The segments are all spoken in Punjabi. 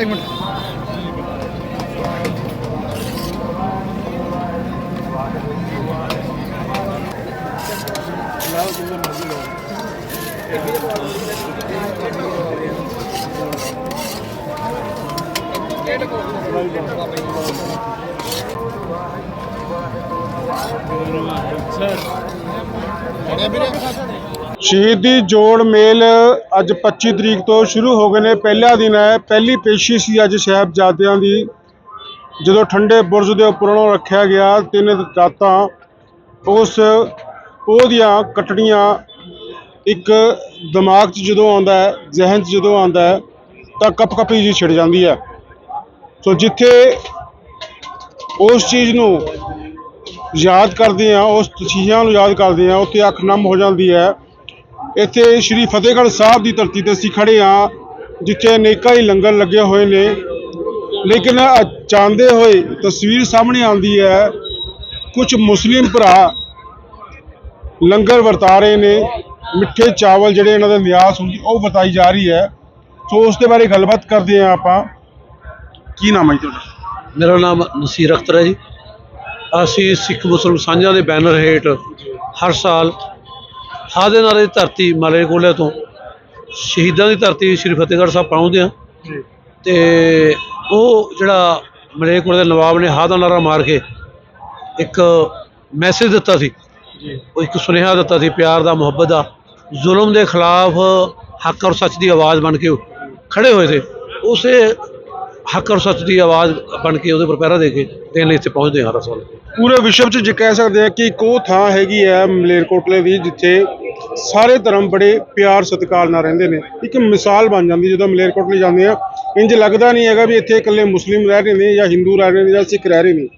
एक मिनट ਸ਼ਹੀਦੀ ਜੋੜ ਮੇਲ ਅੱਜ 25 ਤਰੀਕ ਤੋਂ ਸ਼ੁਰੂ ਹੋ ਗਏ ਨੇ। ਪਹਿਲਾ ਦਿਨ ਹੈ, ਪਹਿਲੀ ਪੇਸ਼ੀ ਸੀ ਅੱਜ ਸਾਹਿਬਜ਼ਾਦਿਆਂ ਦੀ, ਜਦੋਂ ਠੰਡੇ ਬੁਰਜ ਦੇ ਉੱਪਰੋਂ ਰੱਖਿਆ ਗਿਆ, ਤਿੰਨ ਰਾਤਾਂ ਉਸ ਉਹਦੀਆਂ ਕਟੜੀਆਂ, ਇੱਕ ਦਿਮਾਗ 'ਚ ਜਦੋਂ ਆਉਂਦਾ ਹੈ, ਜ਼ਿਹਨ 'ਚ ਜਦੋਂ ਆਉਂਦਾ ਹੈ, ਤਾਂ ਕਪ ਕਪੀ ਜੀ ਛਿੜ ਜਾਂਦੀ ਹੈ। ਸੋ ਜਿੱਥੇ ਉਸ ਚੀਜ਼ ਨੂੰ ਯਾਦ ਕਰਦੇ ਆ ਉਸ ਤਸੀਹਾਂ ਨੂੰ ਯਾਦ ਕਰਦੇ ਆ ਉੱਥੇ ਅੱਖ ਨਮ ਹੋ ਜਾਂਦੀ ਹੈ। ਇੱਥੇ ਸ਼੍ਰੀ ਫਤਿਹਗੜ੍ਹ ਸਾਹਿਬ ਦੀ ਧਰਤੀ ਤੇ ਅਸੀਂ ਖੜੇ ਆ ਜਿੱਥੇ ਅਨੇਕਾਂ ਹੀ ਲੰਗਰ ਲੱਗੇ ਹੋਏ ਨੇ। ਲੇਕਿਨ ਚਾਹੁੰਦੇ ਹੋਏ ਤਸਵੀਰ ਸਾਹਮਣੇ ਆਉਂਦੀ ਹੈ ਕੁਝ ਮੁਸਲਿਮ ਭਰਾ ਲੰਗਰ ਵਰਤਾ ਰਹੇ ਨੇ। ਮਿੱਠੇ ਚਾਵਲ ਜਿਹੜੇ ਇਹਨਾਂ ਦੇ ਨਿਆਸ ਹੁੰਦੀ, ਉਹ ਵਰਤਾਈ ਜਾ ਰਹੀ ਹੈ। ਸੋ ਉਸ ਦੇ ਬਾਰੇ ਗੱਲਬਾਤ ਕਰਦੇ ਆ ਆਪਾਂ। ਕੀ ਨਾਮ ਹੈ ਜੀ ਤੁਹਾਡਾ? ਮੇਰਾ ਨਾਮ ਨਸੀਰ ਅਖਤਰ ਹੈ ਜੀ। ਅਸੀਂ ਸਿੱਖ ਮੁਸਲਮ ਸਾਂਝਾਂ ਦੇ ਬੈਨਰ ਹੇਠ ਹਰ ਸਾਲ ਹਾਦੇ ਨਾਲੇ ਦੀ ਧਰਤੀ ਮਾਲੇਕੋਲੇ ਤੋਂ ਸ਼ਹੀਦਾਂ ਦੀ ਧਰਤੀ ਸ਼੍ਰੀ ਫਤਿਹਗੜ੍ਹ ਸਾਹਿਬ ਪਹੁੰਚਦੇ ਹਾਂ। ਜੀ। ਤੇ ਉਹ ਜਿਹੜਾ ਮਲੇਕੋਲੇ ਦੇ ਨਵਾਬ ਨੇ ਹਾਦਾ ਨਾਰਾ ਮਾਰ ਕੇ ਇੱਕ ਮੈਸੇਜ ਦਿੱਤਾ ਸੀ। ਉਹ ਇੱਕ ਸੁਨੇਹਾ ਦਿੱਤਾ ਸੀ ਪਿਆਰ ਦਾ ਮੁਹੱਬਤ ਦਾ ਜ਼ੁਲਮ ਦੇ ਖਿਲਾਫ ਹੱਕ ਔਰ ਸੱਚ ਦੀ ਆਵਾਜ਼ ਬਣ ਕੇ ਖੜੇ ਹੋਏ ਸੀ ਉਸੇ ਹੱਕ ਔਰ ਸੱਚ ਦੀ ਆਵਾਜ਼ ਬਣ ਕੇ ਉਹਦੇ ਪਰ ਪਹਿਰਾ ਦੇ ਕੇ ਦੇਣ ਲਈ ਇੱਥੇ ਪਹੁੰਚਦੇ ਹਾਂ ਹਰ ਸਾਲ। ਪੂਰੇ ਵਿਸ਼ਵ 'ਚ ਜੇ ਕਹਿ ਸਕਦੇ ਆ ਕਿ ਇੱਕ ਉਹ ਥਾਂ ਹੈਗੀ ਹੈ ਮਲੇਰਕੋਟਲੇ ਦੀ, ਜਿੱਥੇ ਸਾਰੇ ਧਰਮ ਬੜੇ ਪਿਆਰ, ਸਤਿਕਾਰ ਨਾਲ ਰਹਿੰਦੇ ਨੇ। ਇੱਕ ਮਿਸਾਲ ਬਣ ਜਾਂਦੀ ਜਦੋਂ ਮਲੇਰਕੋਟਲੇ ਜਾਂਦੇ ਆ। ਇੰਜ ਲੱਗਦਾ ਨਹੀਂ ਹੈਗਾ ਵੀ ਇੱਥੇ ਇਕੱਲੇ ਮੁਸਲਿਮ ਰਹਿ ਰਹੇ ਨੇ ਜਾਂ ਹਿੰਦੂ ਰਹਿ ਰਹੇ ਨੇ ਜਾਂ ਸਿੱਖ ਰਹਿ ਰਹੇ ਨੇ।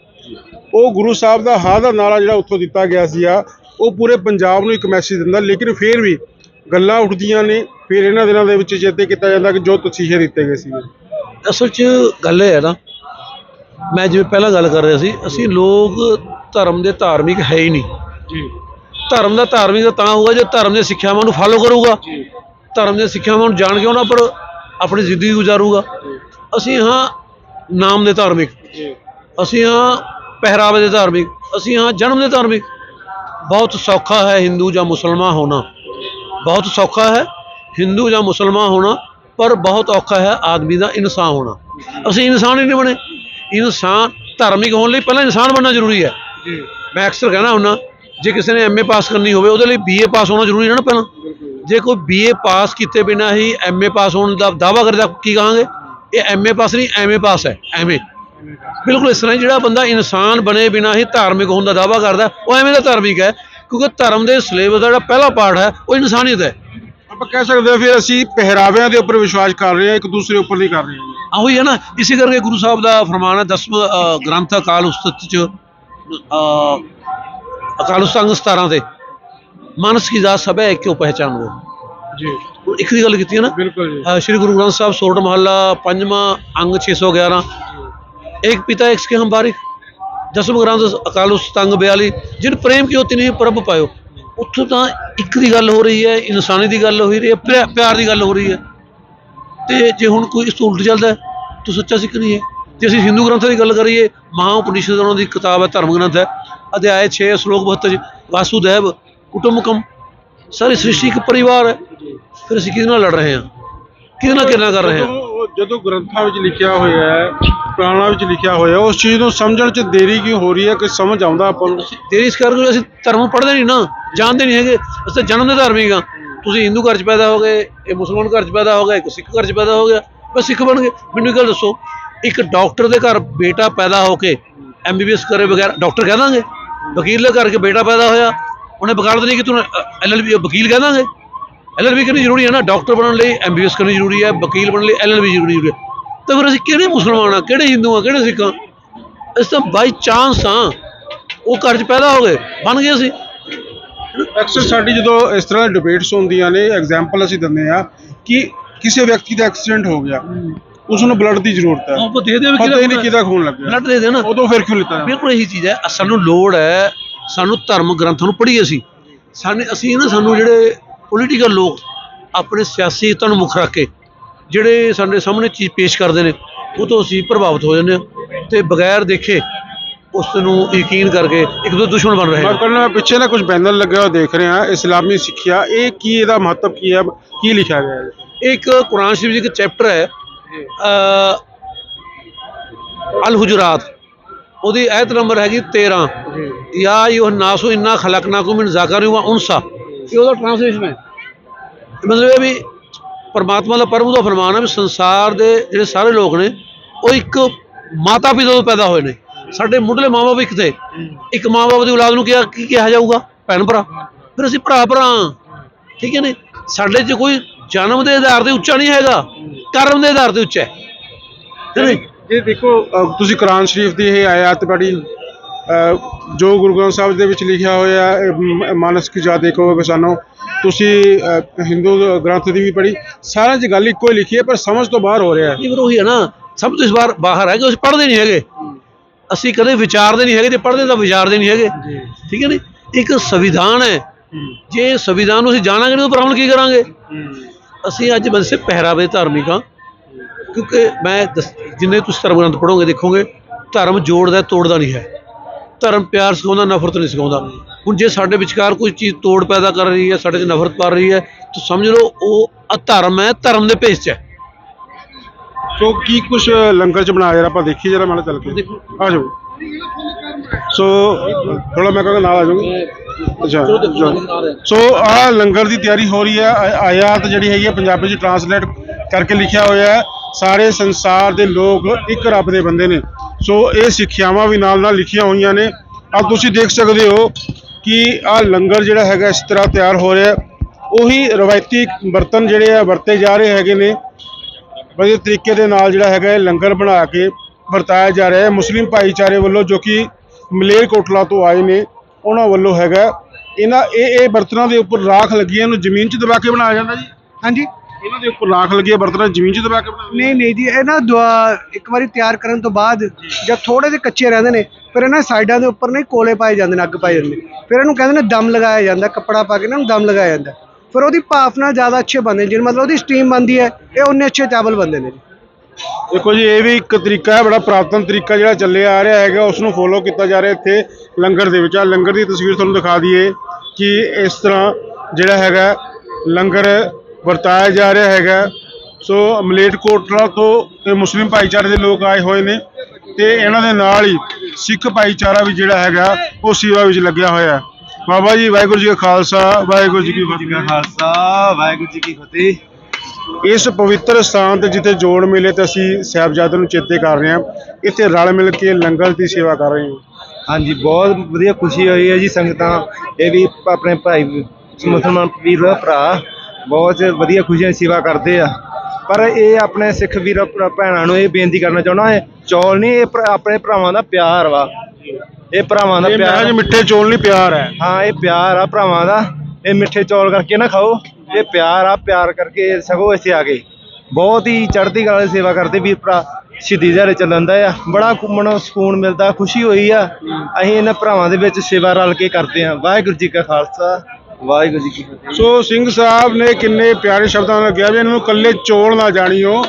ਉਹ ਗੁਰੂ ਸਾਹਿਬ ਦਾ ਹਾਂ ਦਾ ਨਾਰਾ ਜਿਹੜਾ ਉੱਥੋਂ ਦਿੱਤਾ ਗਿਆ ਸੀ ਆ, ਉਹ ਪੂਰੇ ਪੰਜਾਬ ਨੂੰ ਇੱਕ ਮੈਸੇਜ ਦਿੰਦਾ, ਲੇਕਿਨ ਫਿਰ ਵੀ ਗੱਲਾਂ ਉੱਠਦੀਆਂ ਨੇ। ਫਿਰ ਇਹਨਾਂ ਦਿਨਾਂ ਦੇ ਵਿੱਚ ਚੇਤੇ ਕੀਤਾ ਜਾਂਦਾ ਕਿ ਜੋ ਤਸੀਹੇ ਦਿੱਤੇ ਗਏ ਸੀ ਅਸਲ 'ਚ ਗੱਲ ਇਹ ਹੈ ਨਾ ਮੈਂ ਜਿਵੇਂ ਪਹਿਲਾਂ ਗੱਲ ਕਰ ਰਿਹਾ ਸੀ ਅਸੀਂ ਲੋਕ ਧਰਮ ਦੇ ਧਾਰਮਿਕ ਹੈ ਹੀ ਨਹੀਂ। ਜੀ। ਧਰਮ ਦਾ ਧਾਰਮਿਕ ਤਾਂ ਹੋਊਗਾ ਜੇ ਧਰਮ ਦੀਆਂ ਸਿੱਖਿਆਵਾਂ ਨੂੰ ਫਾਲੋ ਕਰੂਗਾ। ਜੀ। ਧਰਮ ਦੀਆਂ ਸਿੱਖਿਆਵਾਂ ਨੂੰ ਜਾਣ ਕੇ ਉਹਨਾਂ ਪਰ ਆਪਣੀ ਜ਼ਿੰਦਗੀ ਗੁਜ਼ਾਰੂਗਾ। ਅਸੀਂ ਹਾਂ ਨਾਮ ਦੇ ਧਾਰਮਿਕ। ਜੀ। ਅਸੀਂ ਹਾਂ ਪਹਿਰਾਵੇ ਦੇ ਧਾਰਮਿਕ। ਅਸੀਂ ਹਾਂ ਜਨਮ ਦੇ ਧਾਰਮਿਕ। ਬਹੁਤ ਸੌਖਾ ਹੈ ਹਿੰਦੂ ਜਾਂ ਮੁਸਲਮਾਨ ਹੋਣਾ। ਬਹੁਤ ਸੌਖਾ ਹੈ ਹਿੰਦੂ ਜਾਂ ਮੁਸਲਮਾਨ ਹੋਣਾ ਪਰ ਬਹੁਤ ਔਖਾ ਹੈ ਆਦਮੀ ਦਾ ਇਨਸਾਨ ਹੋਣਾ। ਅਸੀਂ ਇਨਸਾਨ ਹੀ ਨਹੀਂ ਬਣੇ। ਇਨਸਾਨ ਧਾਰਮਿਕ ਹੋਣ ਲਈ ਪਹਿਲਾਂ ਇਨਸਾਨ ਬਣਨਾ ਜ਼ਰੂਰੀ ਹੈ। ਜੀ। ਮੈਂ ਅਕਸਰ ਕਹਿਣਾ ਹੁੰਦਾ ਜੇ ਕਿਸੇ ਨੇ ਐਮਏ ਪਾਸ ਕਰਨੀ ਹੋਵੇ ਉਹਦੇ ਲਈ ਬੀਏ ਪਾਸ ਹੋਣਾ ਜ਼ਰੂਰੀ ਹੈ ਨਾ ਪਹਿਲਾਂ। ਜੇ ਕੋਈ ਬੀਏ ਪਾਸ ਕੀਤੇ ਬਿਨਾ ਹੀ ਐਮਏ ਪਾਸ ਹੋਣ ਦਾ ਦਾਵਾ ਕਰਦਾ ਕੀ ਕਹਾਂਗੇ? ਇਹ ਐਮਏ ਪਾਸ ਨਹੀਂ ਐਮਏ ਪਾਸ ਹੈ ਐਮਏ ਬਿਲਕੁਲ ਇਸ ਤਰ੍ਹਾਂ ਹੀ ਜਿਹੜਾ ਬੰਦਾ ਇਨਸਾਨ ਬਣੇ ਬਿਨਾ ਹੀ ਧਾਰਮਿਕ ਹੋਣ ਦਾ ਦਾਵਾ ਕਰਦਾ ਉਹ ਐਵੇਂ ਦਾ ਧਾਰਮਿਕ ਹੈ ਕਿਉਂਕਿ ਧਰਮ ਦੇ ਸਿਲੇਬਸ ਦਾ ਜਿਹੜਾ ਪਹਿਲਾ ਪਾਰਟ ਹੈ ਉਹ ਇਨਸਾਨੀਅਤ ਹੈ। ਆਪਾਂ ਕਹਿ ਸਕਦੇ ਹਾਂ ਫਿਰ ਅਸੀਂ ਪਹਿਰਾਵਿਆਂ ਦੇ ਉੱਪਰ ਵਿਸ਼ਵਾਸ ਕਰ ਰਹੇ ਹਾਂ ਇੱਕ ਦੂਸਰੇ ਉੱਪਰ ਨਹੀਂ ਕਰ ਰਹੇ। ਆਹੋ ਹੀ ਹੈ ਨਾ ਇਸੇ ਕਰਕੇ ਗੁਰੂ ਸਾਹਿਬ ਦਾ ਫਰਮਾਨ ਹੈ ਦਸਮ ਗ੍ਰੰਥ ਅਕਾਲ ਉਸਤਤ ਚ ਅਕਾਲ ਉਸਤਤ ਅੰਗ 17 ਤੇ। ਮਾਨਸ ਕੀ ਜ਼ਾਤ ਸਭ ਹੈ ਕਿਉਂ ਪਹਿਚਾਨੋ ਜੀ। ਹੁਣ ਇੱਕ ਦੀ ਗੱਲ ਕੀਤੀ ਹੈ ਨਾ ਬਿਲਕੁਲ ਜੀ। ਸ਼੍ਰੀ ਗੁਰੂ ਗ੍ਰੰਥ ਸਾਹਿਬ ਸੋਰਠ ਮਹੱਲਾ ਪੰਜਵਾਂ ਅੰਗ 611 ਇੱਕ ਪਿਤਾ ਇੱਕ ਕੇ ਹਮ ਬਾਰਿਕ ਦਸਮ ਗ੍ਰੰਥ ਅਕਾਲ ਉਸਤਤ ਅੰਗ 42 ਜਿਨ ਪ੍ਰੇਮ ਕੀ ਹੋਤੀ ਨਹੀਂ ਪ੍ਰਭ ਪਾਇਓ? ਉੱਥੋਂ ਤਾਂ ਇੱਕ ਦੀ ਗੱਲ ਹੋ ਰਹੀ ਹੈ ਇਨਸਾਨੀ ਦੀ ਗੱਲ ਹੋ ਰਹੀ ਹੈ ਪਿਆ- ਪਿਆਰ ਦੀ ਗੱਲ ਹੋ ਰਹੀ ਹੈ। ਤੇ ਜੇ ਹੁਣ ਕੋਈ ਇਸ ਤੋਂ ਉਲਟ ਚੱਲਦਾ ਤਾਂ ਸੱਚਾ ਸਿੱਖ ਨਹੀਂ ਹੈ। ਜੇ ਅਸੀਂ ਹਿੰਦੂ ਗ੍ਰੰਥਾਂ ਦੀ ਗੱਲ ਕਰੀਏ ਮਹਾ ਉਪਨਿਸ਼ਦ ਉਹਨਾਂ ਦੀ ਕਿਤਾਬ ਹੈ ਧਰਮ ਗ੍ਰੰਥ ਹੈ ਅਧਿਆਇ 6 ਸ਼ਲੋਕ 72 ਵਾਸੁਦੇਵ ਕੁਟੁੰਬਕਮ ਸਾਰੀ ਸ੍ਰਿਸ਼ਟੀ ਇੱਕ ਪਰਿਵਾਰ ਹੈ। ਫਿਰ ਅਸੀਂ ਕਿਹਦੇ ਨਾਲ ਲੜ ਰਹੇ ਹਾਂ? ਕਿਹਦੇ ਨਾਲ ਕਿਰਨਾ ਕਰ ਰਹੇ ਹਾਂ? ਜਦੋਂ ਗ੍ਰੰਥਾਂ ਵਿੱਚ ਲਿਖਿਆ ਹੋਇਆ ਹੈ ਪੁਰਾਣਾ ਵਿੱਚ ਲਿਖਿਆ ਹੋਇਆ ਉਸ ਚੀਜ਼ ਨੂੰ ਸਮਝਣ 'ਚ ਦੇਰੀ ਕਿਉਂ ਹੋ ਰਹੀ ਹੈ ਕਿ ਸਮਝ ਆਉਂਦਾ ਆਪਾਂ ਨੂੰ? ਤੇਰੀ ਇਸ ਕਰਕੇ ਅਸੀਂ ਧਰਮ ਪੜ੍ਹਦੇ ਨਹੀਂ ਨਾ ਜਾਣਦੇ ਨਹੀਂ ਹੈਗੇ। ਅਸੀਂ ਜਨਮ ਦੇ ਧਾਰਮਿਕ ਹਾਂ। ਤੁਸੀਂ ਹਿੰਦੂ ਘਰ 'ਚ ਪੈਦਾ ਹੋ ਗਏ, ਇਹ ਮੁਸਲਮਾਨ ਘਰ 'ਚ ਪੈਦਾ ਹੋ ਗਿਆ, ਇੱਕ ਸਿੱਖ ਘਰ 'ਚ ਪੈਦਾ ਹੋ ਗਿਆ, ਬਸ ਸਿੱਖ ਬਣ ਗਏ। ਮੈਨੂੰ ਇੱਕ ਗੱਲ ਦੱਸੋ, ਇੱਕ ਡਾਕਟਰ ਦੇ ਘਰ ਬੇਟਾ ਪੈਦਾ ਹੋ ਕੇ ਐਮਬੀਬੀਐਸ ਕਰੇ ਬਗੈਰ ਡਾਕਟਰ ਕਹਿ ਦਾਂਗੇ? ਵਕੀਲ ਦੇ ਘਰ ਕੇ ਬੇਟਾ ਪੈਦਾ ਹੋਇਆ, ਉਹਨੇ ਵਕਾਲਤ ਨਹੀਂ ਕੀਤੀ, ਉਹਨੇ ਐਲਐਲਬੀ ਵਕੀਲ ਕਹਿ ਦਾਂਗੇ? ਐਲਐਲਬੀ ਕਰਨੀ ਜ਼ਰੂਰੀ ਹੈ ਨਾ ਡਾਕਟਰ ਬਣਨ ਲਈ ਐਮਬੀਬੀਐਸ ਕਰਨੀ ਜ਼ਰੂਰੀ ਹੈ, ਵਕੀਲ ਬਣਨ ਲਈ ਐਲਐਲਬੀ ਜ਼ਰੂਰੀ ਹੈ। ਤਾਂ ਫਿਰ ਅਸੀਂ ਕਿਹੜੇ ਮੁਸਲਮਾਨ ਆ, ਕਿਹੜੇ ਹਿੰਦੂ ਆ, ਕਿਹੜੇ ਸਿੱਖ ਆ? ਅਸੀਂ ਤਾਂ ਬਾਈ ਚਾਂਸ ਆ, ਉਹ ਘਰ 'ਚ ਪੈਦਾ ਹੋ ਗਏ, ਬਣ ਗਏ ਅਸੀਂ। ਅਕਸਰ ਸਾਡੀ ਜਦੋਂ ਇਸ ਤਰ੍ਹਾਂ ਦੀ ਡਿਬੇਟਸ ਹੁੰਦੀਆਂ ਨੇ ਐਗਜ਼ਾਮਪਲ ਅਸੀਂ ਦਿੰਦੇ ਆ ਕਿ ਕਿਸੇ ਵਿਅਕਤੀ ਦਾ ਐਕਸੀਡੈਂਟ ਹੋ ਗਿਆ ਉਸ ਨੂੰ ਬਲੱਡ ਦੀ ਜ਼ਰੂਰਤ ਹੈ। ਉਹ ਦੇ ਦੇ ਪਤਾ ਹੀ ਨਹੀਂ ਕਿਹਦਾ ਖੂਨ ਲੱਗਿਆ। ਬਲੱਡ ਦੇ ਦੇਣਾ ਉਦੋਂ ਫਿਰ ਕਿਉਂ ਲਿੱਤਾ? ਬਿਲਕੁਲ ਇਹੀ ਚੀਜ਼ ਹੈ। ਸਾਨੂੰ ਲੋੜ ਹੈ ਸਾਨੂੰ ਧਰਮ ਗ੍ਰੰਥਾਂ ਨੂੰ ਪੜ੍ਹੀਏ ਅਸੀਂ। ਸਾਨੂੰ ਅਸੀਂ ਨਾ ਸਾਨੂੰ ਜਿਹੜੇ ਪੋਲੀਟੀਕਲ ਲੋਕ ਆਪਣੇ ਸਿਆਸੀ ਹਿੱਤਾਂ ਨੂੰ ਮੁੱਖ ਰੱਖ ਕੇ ਜਿਹੜੇ ਸਾਡੇ ਸਾਹਮਣੇ ਚੀਜ਼ ਪੇਸ਼ ਕਰਦੇ ਨੇ ਉਹ ਤੋਂ ਅਸੀਂ ਪ੍ਰਭਾਵਿਤ ਹੋ ਜਾਂਦੇ ਹਾਂ ਤੇ ਬਗੈਰ ਦੇਖੇ ਉਸ ਨੂੰ ਯਕੀਨ ਕਰਕੇ ਇੱਕ ਦੋ ਦੁਸ਼ਮਣ ਬਣ ਰਹੇ ਮੈਂ ਨੇ ਕਹਿੰਦਾ ਪਿੱਛੇ ਨਾ ਕੁਝ ਬੈਨਰ ਲੱਗਿਆ ਹੋਇਆ ਦੇਖ ਰਹੇ ਹਾਂ ਇਸਲਾਮੀ ਸਿੱਖਿਆ ਇਹ ਕੀ ਇਹਦਾ ਮਹੱਤਵ ਕੀ ਹੈ ਕੀ ਲਿਖਿਆ ਗਿਆ ਹੈ? ਇੱਕ ਕੁਰਾਨ ਸ਼ਰੀਫ ਦੀ ਇੱਕ ਚੈਪਟਰ ਹੈ ਅਲ ਹੁਜਰਾਤ ਉਹਦੀ ਆਇਤ ਨੰਬਰ ਹੈਗੀ 13 ਯਾ ਅਯੁਹ ਨਾਸੂ ਇੰਨਾ ਖਲਕਨਾਕੁਮ ਮਿਨ ਜ਼ਾਕਰ व ਉਨਸਾ। ਇਹ ਉਹਦਾ ਟ੍ਰਾਂਸਲੇਸ਼ਨ ਹੈ। ਮਤਲਬ ਇਹ ਵੀ ਪਰਮਾਤਮਾ ਦਾ ਪਰਮ ਦਾ ਫਰਮਾਨ ਹੈ ਵੀ ਸੰਸਾਰ ਦੇ ਜਿਹੜੇ ਸਾਰੇ ਲੋਕ ਨੇ ਉਹ ਇੱਕ ਮਾਤਾ ਪਿਤਾ ਤੋਂ ਪੈਦਾ ਹੋਏ ਨੇ। ਸਾਡੇ ਮੁੱਢਲੇ ਮਾਂ-ਬਾਪ ਇੱਕ ਤੇ। ਇੱਕ ਮਾਂ-ਬਾਪ ਦੀ ਔਲਾਦ ਨੂੰ ਕਿਹਾ ਕੀ ਕਿਹਾ ਜਾਊਗਾ? ਭੈਣ ਭਰਾ। ਫਿਰ ਅਸੀਂ ਭਰਾ ਭਰਾ। ਠੀਕ ਹੈ ਨੇ? ਸਾਡੇ 'ਚ ਕੋਈ ਜਨਮ ਦੇ ਆਧਾਰ ਤੇ ਉੱਚਾ ਨਹੀਂ ਹੈਗਾ। ਕਰਮ ਦੇ ਆਧਾਰ ਤੇ ਉੱਚਾ ਹੈ। ਇਹ ਦੇਖੋ ਤੁਸੀਂ ਕੁਰਾਨ ਸ਼ਰੀਫ ਦੀ ਇਹ ਆਇਤ ਅਹ ਜੋ ਗੁਰੂ ਗ੍ਰੰਥ ਸਾਹਿਬ ਦੇ ਵਿੱਚ ਲਿਖਿਆ ਹੋਇਆ ਮਾਨਸ ਕੀ ਜਾ ਦੇਖੋ ਕਿ ਸਾਨੂੰ ਤੁਸੀਂ ਹਿੰਦੂ ਗ੍ਰੰਥ ਦੀ ਵੀ ਪੜ੍ਹੀ। ਸਾਰਿਆਂ 'ਚ ਗੱਲ ਇੱਕੋ ਹੀ ਲਿਖੀ ਹੈ ਪਰ ਸਮਝ ਤੋਂ ਬਾਹਰ ਹੋ ਰਿਹਾ ਹੈ। ਇਹ ਫਿਰ ਉਹੀ ਹੈ ਨਾ। ਸਭ ਤੋਂ ਇਸ ਵਾਰ ਬਾਹਰ ਹੈ ਕਿ ਅਸੀਂ ਪੜ੍ਹਦੇ ਨਹੀਂ ਹੈਗੇ। ਅਸੀਂ ਕਦੇ ਵਿਚਾਰਦੇ ਨਹੀਂ ਹੈਗੇ ਤੇ ਪੜ੍ਹਦੇ ਤਾਂ ਵਿਚਾਰਦੇ ਨਹੀਂ ਹੈਗੇ। ਠੀਕ ਹੈ ਨੀ? ਇੱਕ ਸੰਵਿਧਾਨ ਹੈ। ਜੇ ਸੰਵਿਧਾਨ ਨੂੰ ਅਸੀਂ ਜਾਣਾਂਗੇ ਨਹੀਂ ਤਾਂ ਪਰ ਅਮਲ ਕੀ ਕਰਾਂਗੇ? ਅਸੀਂ ਅੱਜ ਵੈਸੇ ਪਹਿਰਾਵੇ ਧਾਰਮਿਕ ਹਾਂ। ਕਿਉਂਕਿ ਮੈਂ ਜਿੰਨੇ ਤੁਸੀਂ ਧਰਮ ਗ੍ਰੰਥ ਪੜ੍ਹੋਗੇ ਦੇਖੋਗੇ ਧਰਮ ਜੋੜਦਾ ਤੋੜਦਾ ਨਹੀਂ ਹੈ। ਧਰਮ ਪਿਆਰ ਸਿਖਾਉਂਦਾ ਨਫ਼ਰਤ ਨਹੀਂ ਸਿਖਾਉਂਦਾ। ਹੁਣ ਜੇ ਸਾਡੇ ਵਿਚਕਾਰ ਕੋਈ ਚੀਜ਼ ਤੋੜ ਪੈਦਾ ਕਰ ਰਹੀ ਹੈ ਸਾਡੇ 'ਚ ਨਫ਼ਰਤ ਕਰ ਰਹੀ ਹੈ ਤਾਂ ਸਮਝ ਲਓ ਉਹ ਅਧਰਮ ਹੈ ਧਰਮ ਦੇ ਭੇਸ 'ਚ ਹੈ। ਸੋ ਕੀ ਕੁਝ ਲੰਗਰ 'ਚ ਬਣਾਇਆ ਜਰਾ ਆਪਾਂ ਦੇਖੀਏ ਜਰਾ ਮਾੜਾ ਚੱਲ ਕੇ। ਆ ਜਾਓ। ਸੋ ਥੋੜਾ ਮੈਂ ਕਹਾਂਗਾ ਨਾਲ ਆ ਜਾਓਗੇ ਅੱਛਾ ਜਾਓ। ਸੋ ਆ ਲੰਗਰ ਦੀ ਤਿਆਰੀ ਹੋ ਰਹੀ ਹੈ। ਆ- ਆਇਤ ਜਿਹੜੀ ਹੈਗੀ ਹੈ ਪੰਜਾਬੀ ਚ ਟਰਾਂਸਲੇਟ ਕਰਕੇ ਲਿਖਿਆ ਹੋਇਆ ਹੈ। ਸਾਰੇ ਸੰਸਾਰ ਦੇ ਲੋਕ ਇੱਕ ਰੱਬ ਦੇ ਬੰਦੇ ਨੇ। ਸੋ ਇਹ ਸਿੱਖਿਆਵਾਂ ਵੀ ਨਾਲ ਨਾਲ ਲਿਖੀਆਂ ਹੋਈਆਂ ਨੇ। ਆ ਤੁਸੀਂ ਦੇਖ ਸਕਦੇ ਹੋ ਕਿ ਆ ਲੰਗਰ ਜਿਹੜਾ ਹੈਗਾ ਇਸ ਤਰ੍ਹਾਂ ਤਿਆਰ ਹੋ ਰਿਹਾ। ਉਹੀ ਰਵਾਇਤੀ ਬਰਤਨ ਜਿਹੜੇ ਆ ਵਰਤੇ ਜਾ ਰਹੇ ਹੈਗੇ ਨੇ। ਵਧੀਆ ਤਰੀਕੇ ਦੇ ਨਾਲ ਜਿਹੜਾ ਹੈਗਾ ਇਹ ਲੰਗਰ ਬਣਾ ਕੇ ਵਰਤਾਇਆ ਜਾ ਰਿਹਾ ਹੈ। ਮੁਸਲਿਮ ਭਾਈਚਾਰੇ ਵੱਲੋਂ ਜੋ ਕਿ ਮਲੇਰਕੋਟਲਾ ਤੋਂ ਆਏ ਨੇ ਉਹਨਾਂ ਵੱਲੋਂ ਹੈਗਾ ਇਹਨਾਂ ਇਹ ਇਹ ਬਰਤਨਾਂ ਦੇ ਉੱਪਰ ਰਾਖ ਲੱਗੀ ਹੈ ਇਹਨੂੰ ਜ਼ਮੀਨ 'ਚ ਦਬਾ ਕੇ ਬਣਾਇਆ ਜਾਂਦਾ ਜੀ? ਹਾਂਜੀ। ਇਹਨਾਂ ਦੇ ਉੱਪਰ ਰਾਖ ਲੱਗੀ ਹੈ ਬਰਤਨਾਂ ਨੂੰ ਜ਼ਮੀਨ 'ਚ ਦਬਾ ਕੇ ਬਣਾਉਂਦੇ ਨਹੀਂ ਨਹੀਂ ਜੀ ਇਹ ਨਾ ਦੁਆ- ਇੱਕ ਵਾਰੀ ਤਿਆਰ ਕਰਨ ਤੋਂ ਬਾਅਦ ਜਦ ਥੋੜੇ ਜਿਹੇ ਕੱਚੇ ਰਹਿੰਦੇ ਨੇ ਫਿਰ ਇਹਨਾਂ ਸਾਈਡਾਂ ਦੇ ਉੱਪਰ ਨਹੀਂ ਕੋਲੇ ਪਾਏ ਜਾਂਦੇ ਨੇ ਅੱਗ ਪਾਈ ਜਾਂਦੀ ਫਿਰ ਇਹਨੂੰ ਕਹਿੰਦੇ ਨੇ ਦਮ ਲਗਾਇਆ ਜਾਂਦਾ ਕੱਪੜਾ ਪਾ ਕੇ ਇਹਨਾਂ ਨੂੰ ਦਮ ਲਗਾਇਆ ਜਾਂਦਾ। ਫਿਰ ਉਹਦੀ ਭਾਫ ਨਾਲ ਜ਼ਿਆਦਾ ਅੱਛੇ ਬਣਦੇ ਜਿਵੇਂ ਮਤਲਬ ਉਹਦੀ ਸਟੀਮ ਬਣਦੀ ਹੈ, ਇਹ ਉਨੇ ਅੱਛੇ ਚਾਵਲ ਬਣਦੇ ਨੇ ਜੀ। ਦੇਖੋ ਜੀ, ਇਹ ਵੀ ਇੱਕ ਤਰੀਕਾ ਹੈ, ਬੜਾ ਪ੍ਰਾਤਨ ਤਰੀਕਾ ਜਿਹੜਾ ਚੱਲਿਆ ਆ ਰਿਹਾ ਹੈਗਾ ਉਸ ਨੂੰ ਫੋਲੋ ਕੀਤਾ ਜਾ ਰਿਹਾ ਇੱਥੇ ਲੰਗਰ ਦੇ ਵਿੱਚ। ਆ ਲੰਗਰ ਦੀ ਤਸਵੀਰ ਤੁਹਾਨੂੰ ਦਿਖਾ ਦਈਏ ਕਿ ਇਸ ਤਰ੍ਹਾਂ ਜਿਹੜਾ ਹੈਗਾ, ਲੰਗਰ ਵਰਤਾਇਆ ਜਾ ਰਿਹਾ ਹੈਗਾ। ਸੋ ਮਲੇਟਕੋਟਲਾ ਤੋਂ ਮੁਸਲਿਮ ਭਾਈਚਾਰੇ ਦੇ ਲੋਕ ਆਏ ਹੋਏ ਨੇ ਤੇ ਇਹਨਾਂ ਦੇ ਨਾਲ ਹੀ ਸਿੱਖ ਭਾਈਚਾਰਾ ਵੀ ਜਿਹੜਾ ਹੈਗਾ, ਉਹ ਸੇਵਾ ਵਿੱਚ ਲੱਗਿਆ ਹੋਇਆ ਹੈ। ਬਾਬਾ ਜੀ ਵਾਹਿਗੁਰੂ ਜੀ ਕਾ ਖਾਲਸਾ ਵਾਹਿਗੁਰੂ ਜੀ ਕੀ ਫਤਿਹ। ਖਾਲਸਾ ਵਾਹਿਗੁਰੂ ਜੀ ਕੀ ਫਤਿਹ। ਇਸ ਪਵਿੱਤਰ ਸਥਾਨ ਤੇ ਜਿੱਥੇ ਜੋੜ ਮੇਲੇ ਤੇ ਅਸੀਂ ਸਾਹਿਬਜ਼ਾਦਿਆਂ ਨੂੰ ਚੇਤੇ ਕਰ ਰਹੇ ਹਾਂ ਇੱਥੇ ਰਲ ਮਿਲ ਕੇ ਲੰਗਰ ਦੀ ਸੇਵਾ ਕਰ ਰਹੇ ਹਾਂ। ਹਾਂਜੀ ਬਹੁਤ ਵਧੀਆ ਖੁਸ਼ੀ ਹੋਈ ਹੈ ਜੀ ਸੰਗਤਾਂ। ਇਹ ਵੀ ਆਪਣੇ ਭਾਈ ਮੁਸਲਮਾਨ ਵੀਰ ਭਰਾ ਬਹੁਤ ਵਧੀਆ ਖੁਸ਼ੀਆਂ ਦੀ ਸੇਵਾ ਕਰਦੇ ਆ। ਪਰ ਇਹ ਆਪਣੇ ਸਿੱਖ ਵੀਰ ਭਰਾ- ਭੈਣਾਂ ਨੂੰ ਇਹ ਬੇਨਤੀ ਕਰਨਾ ਚਾਹੁੰਦਾ ਹੈ ਚੌਲ ਨਹੀਂ ਇਹ ਆਪਣੇ ਭਰਾਵਾਂ ਦਾ ਪਿਆਰ ਵਾ। ਇਹ ਭਰਾਵਾਂ ਦਾ ਇਹ ਪਿਆਰ ਮਹਿਜ ਮਿੱਠੇ ਚੋਲ ਨਹੀਂ ਪਿਆਰ ਹੈ। ਹਾਂ ਇਹ ਪਿਆਰ ਆ ਭਰਾਵਾਂ ਦਾ। ਇਹ ਮਿੱਠੇ ਚੌਲ ਕਰਕੇ ਨਾ ਖਾਓ। ਇਹ ਪਿਆਰ ਆ ਪਿਆਰ ਕਰਕੇ ਸਗੋਂ ਇੱਥੇ ਆ ਗਏ ਬਹੁਤ ਹੀ ਚੜ੍ਹਦੀ ਕਲਾ ਦੀ ਸੇਵਾ ਕਰਦੇ ਵੀਰ ਭਰਾ। ਸ਼ਹੀਦੀ ਦਿਹਾੜੇ ਚੱਲਣ ਦਾ ਆ। ਬੜਾ ਕੁ ਮਨੋਂ ਸਕੂਨ ਮਿਲਦਾ ਖੁਸ਼ੀ ਹੋਈ ਆ। ਅਸੀਂ ਇਹਨਾਂ ਭਰਾਵਾਂ ਦੇ ਵਿੱਚ ਸੇਵਾ ਰਲ ਕੇ ਕਰਦੇ ਆ ਵਾਹਿਗੁਰੂ ਜੀ ਕਾ ਖਾਲਸਾ। ਵਾਹਿਗੁਰੂ ਜੀ ਕੀ ਫਤਿਹ। ਸੋ ਸਿੰਘ ਸਾਹਿਬ ਨੇ ਕਿੰਨੇ ਪਿਆਰੇ ਸ਼ਬਦਾਂ ਨਾਲ ਕਿਹਾ ਵੀ ਇਹਨਾਂ ਨੂੰ ਕੱਲੇ ਚੋਲ ਨਾ ਜਾਣੀਓ।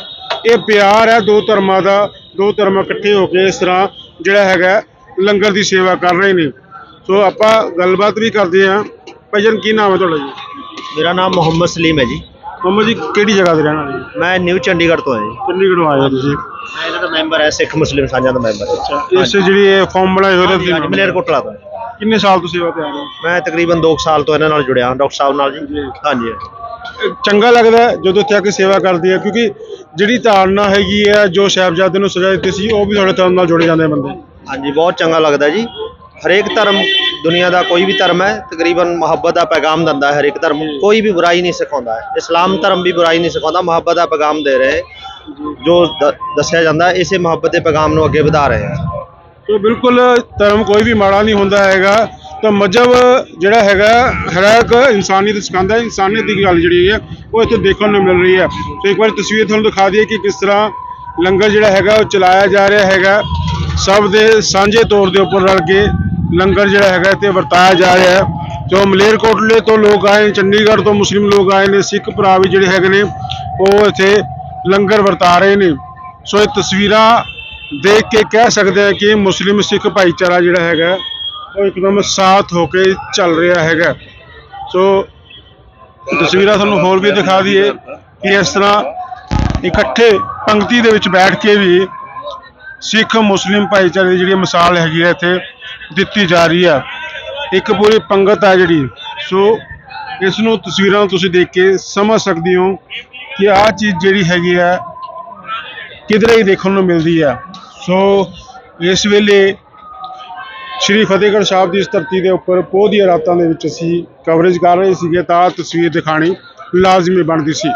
ਇਹ ਪਿਆਰ ਹੈ ਦੋ ਧਰਮਾਂ ਦਾ। ਦੋ ਧਰਮ ਇਕੱਠੇ ਹੋ ਕੇ ਇਸ ਤਰ੍ਹਾਂ ਜਿਹੜਾ ਹੈਗਾ ਲੰਗਰ ਦੀ ਸੇਵਾ ਕਰ ਰਹੇ ਨੇ। ਸੋ ਆਪਾਂ ਗੱਲਬਾਤ ਵੀ ਕਰਦੇ ਹਾਂ। ਭਾਈਜਨ ਕੀ ਨਾਮ ਹੈ ਤੁਹਾਡਾ ਜੀ? ਮੇਰਾ ਨਾਮ ਮੁਹੰਮਦ ਸਲੀਮ ਹੈ ਜੀ। ਮੁਹੰਮਦ ਜੀ ਕਿਹੜੀ ਜਗ੍ਹਾ ਦੇ ਰਹਿਣ ਵਾਲੇ ਜੀ ਮੈਂ ਨਿਊ ਚੰਡੀਗੜ੍ਹ ਤੋਂ ਹਾਂ ਜੀ। ਚੰਡੀਗੜ੍ਹੋਂ ਆਏ ਹੋ ਤੁਸੀਂ। ਮੈਂ ਇਹਨਾਂ ਦਾ ਮੈਂਬਰ ਹੈ ਸਿੱਖ ਮੁਸਲਿਮ ਸਾਂਝਾਂ ਦਾ ਮੈਂਬਰ ਇਸ ਜਿਹੜੀ ਇਹ ਫਾਰਮ ਬਣਾਏ ਹੋਏ ਨੇ ਹਾਂਜੀ ਮਲੇਰਕੋਟਲਾ ਤੋਂ। ਕਿੰਨੇ ਸਾਲ ਤੋਂ ਸੇਵਾ ਤੇ ਆ ਰਹੇ ਹੋ? ਮੈਂ ਤਕਰੀਬਨ 2 ਸਾਲ ਤੋਂ ਇਹਨਾਂ ਨਾਲ ਜੁੜਿਆ ਹਾਂ ਡਾਕਟਰ ਸਾਹਿਬ ਨਾਲ ਜੀ। ਹਾਂਜੀ ਚੰਗਾ ਲੱਗਦਾ ਜਦੋਂ ਇੱਥੇ ਆ ਕੇ ਸੇਵਾ ਕਰਦੀ ਹੈ ਕਿਉਂਕਿ ਜਿਹੜੀ ਧਾਰਨਾ ਹੈਗੀ ਹੈ ਜੋ ਸਾਹਿਬਜ਼ਾਦੇ ਨੂੰ ਸਜ਼ਾ ਦਿੱਤੀ ਸੀ ਉਹ ਵੀ ਤੁਹਾਡੇ ਧਰਮ ਨਾਲ ਜੁੜੇ ਜਾਂਦੇ ਬੰਦੇ। ਹਾਂਜੀ ਬਹੁਤ ਚੰਗਾ ਲੱਗਦਾ ਜੀ। ਹਰੇਕ ਧਰਮ ਦੁਨੀਆ ਦਾ ਕੋਈ ਵੀ ਧਰਮ ਹੈ ਤਕਰੀਬਨ ਮੁਹੱਬਤ ਦਾ ਪੈਗਾਮ ਦਿੰਦਾ ਹੈ ਹਰੇਕ ਧਰਮ ਕੋਈ ਵੀ ਬੁਰਾਈ ਨਹੀਂ ਸਿਖਾਉਂਦਾ ਹੈ। ਇਸਲਾਮ ਧਰਮ ਵੀ ਬੁਰਾਈ ਨਹੀਂ ਸਿਖਾਉਂਦਾ ਮੁਹੱਬਤ ਦਾ ਪੈਗਾਮ ਦੇ ਰਹੇ। ਜੋ ਦੱਸਿਆ ਜਾਂਦਾ ਹੈ, ਇਸੇ ਮੁਹੱਬਤ ਦੇ ਪੈਗਾਮ ਨੂੰ ਅੱਗੇ ਵਧਾ ਰਹੇ ਹੈ। ਸੋ ਬਿਲਕੁਲ ਧਰਮ ਕੋਈ ਵੀ ਮਾੜਾ ਨਹੀਂ ਹੁੰਦਾ ਹੈਗਾ। ਤਾਂ ਮਜ਼ਹਬ ਜਿਹੜਾ ਹੈਗਾ ਹਰੇਕ ਇਨਸਾਨੀਅਤ ਸਿਖਾਉਂਦਾ ਹੈ। ਇਨਸਾਨੀਅਤ ਦੀ ਗੱਲ ਜਿਹੜੀ ਹੈ ਉਹ ਇੱਥੇ ਦੇਖਣ ਨੂੰ ਮਿਲ ਰਹੀ ਹੈ। ਤੇ ਇੱਕ ਵਾਰ ਤਸਵੀਰ ਤੁਹਾਨੂੰ ਦਿਖਾ ਦਈਏ ਕਿ ਕਿਸ ਤਰ੍ਹਾਂ ਲੰਗਰ ਜਿਹੜਾ ਹੈਗਾ ਉਹ ਚਲਾਇਆ ਜਾ ਰਿਹਾ ਹੈਗਾ। ਸਭ ਦੇ ਸਾਂਝੇ ਤੌਰ ਦੇ ਉੱਪਰ ਰਲ ਕੇ ਲੰਗਰ ਜਿਹੜਾ ਹੈਗਾ ਇੱਥੇ ਵਰਤਾਇਆ ਜਾ ਰਿਹਾ ਹੈ। ਜੋ ਮਲੇਰਕੋਟਲੇ ਤੋਂ ਲੋਕ ਆਏ ਚੰਡੀਗੜ੍ਹ ਤੋਂ ਮੁਸਲਿਮ ਲੋਕ ਆਏ ਨੇ, ਸਿੱਖ ਭਰਾ ਵੀ ਜਿਹੜੇ ਹੈਗੇ ਨੇ, ਉਹ ਇੱਥੇ ਲੰਗਰ ਵਰਤਾ ਰਹੇ ਨੇ। ਸੋ ਇਹ ਤਸਵੀਰਾਂ ਦੇਖ ਕੇ ਕਹਿ ਸਕਦੇ ਆ ਕਿ ਮੁਸਲਿਮ ਸਿੱਖ ਭਾਈਚਾਰਾ ਜਿਹੜਾ ਹੈਗਾ, ਉਹ ਇੱਕਦਮ ਸਾਥ ਹੋ ਕੇ ਚੱਲ ਰਿਹਾ ਹੈਗਾ। ਸੋ ਤਸਵੀਰਾਂ ਤੁਹਾਨੂੰ ਹੋਰ ਵੀ ਦਿਖਾ ਦਈਏ ਕਿ ਇਸ ਤਰ੍ਹਾਂ ਇਕੱਠੇ ਪੰਕਤੀ ਦੇ ਵਿੱਚ ਬੈਠ ਕੇ ਵੀ ਸਿੱਖ ਮੁਸਲਿਮ ਭਾਈਚਾਰੇ ਦੀ ਜਿਹੜੀ ਮਿਸਾਲ ਹੈਗੀ ਹੈ ਇੱਥੇ ਦਿੱਤੀ ਜਾ ਰਹੀ ਹੈ ਇੱਕ ਪੂਰੀ ਪੰਗਤ ਹੈ ਜਿਹੜੀ। ਸੋ ਇਸ ਨੂੰ ਤਸਵੀਰਾਂ ਤੁਸੀਂ ਦੇਖ ਕੇ ਸਮਝ ਸਕਦੇ ਹੋ ਕਿ ਆਹ ਚੀਜ਼ ਜਿਹੜੀ ਹੈਗੀ ਹੈ ਕਿਧਰੇ ਹੀ ਦੇਖਣ ਨੂੰ ਮਿਲਦੀ ਹੈ ਸੋ ਇਸ ਵੇਲੇ ਸ਼੍ਰੀ ਫਤਿਹਗੜ੍ਹ ਸਾਹਿਬ ਦੀ ਇਸ ਧਰਤੀ ਦੇ ਉੱਪਰ ਪੋਹ ਦੀਆਂ ਰਾਤਾਂ ਦੇ ਵਿੱਚ ਅਸੀਂ ਕਵਰੇਜ ਕਰ ਰਹੇ ਸੀਗੇ ਤਾਂ ਤਸਵੀਰ ਦਿਖਾਣੀ ਲਾਜ਼ਮੀ ਬਣਦੀ ਸੀ।